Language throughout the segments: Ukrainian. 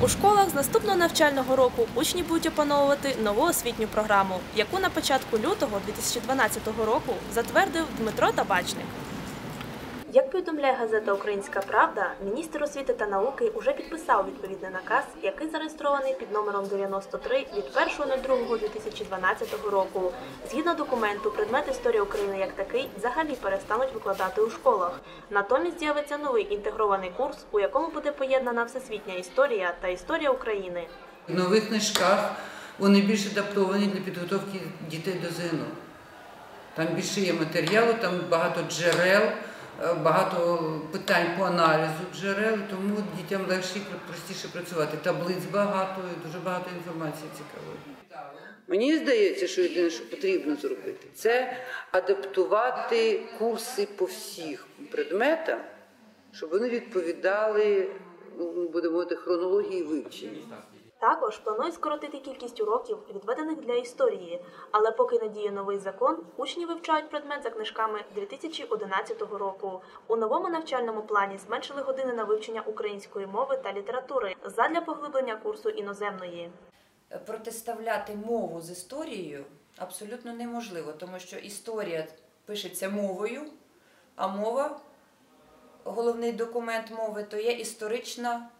У школах з наступного навчального року учні будуть опановувати нову освітню програму, яку на початку лютого 2012 року затвердив Дмитро Табачник. Як повідомляє газета Українська Правда, міністр освіти та науки уже підписав відповідний наказ, який зареєстрований під номером 93 від 1.02.2012 року. Згідно документу, предмет історії України як такий взагалі перестануть викладати у школах. Натомість з'явиться новий інтегрований курс, у якому буде поєднана всесвітня історія та історія України. В нових книжках вони більш адаптовані для підготовки дітей до ЗНО. Там більше є матеріалу, там багато джерел, багато питань по аналізу джерел, тому дітям легше і простіше працювати. Таблиць багато, дуже багато інформації цікавої. Мені здається, що єдине, що потрібно зробити, це адаптувати курси по всіх предметам, щоб вони відповідали, ну, будемо мовити, хронології вивчення. Також планують скоротити кількість уроків, відведених для історії. Але поки не діє новий закон, учні вивчають предмет за книжками 2011 року. У новому навчальному плані зменшили години на вивчення української мови та літератури задля поглиблення курсу іноземної. протиставляти мову з історією абсолютно неможливо, тому що історія пишеться мовою, а мова, головний документ мови, то є історична,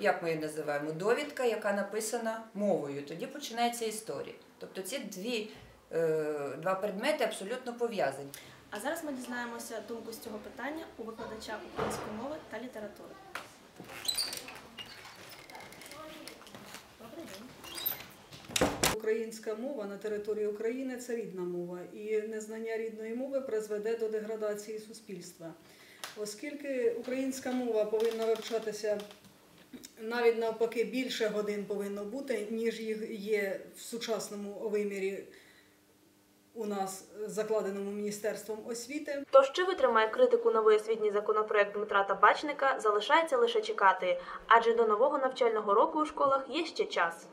як ми її називаємо, довідка, яка написана мовою. Тоді починається історія. Тобто ці дві, е, два предмети абсолютно пов'язані. А зараз ми дізнаємося думку з цього питання у викладача української мови та літератури. Добрий день. Українська мова на території України це рідна мова, і незнання рідної мови призведе до деградації суспільства. Оскільки українська мова повинна вивчатися навіть навпаки більше годин повинно бути, ніж їх є в сучасному вимірі у нас закладеному Міністерством освіти. Тож чи витримає критику новий освітній законопроект Дмитра Табачника, залишається лише чекати, адже до нового навчального року у школах є ще час.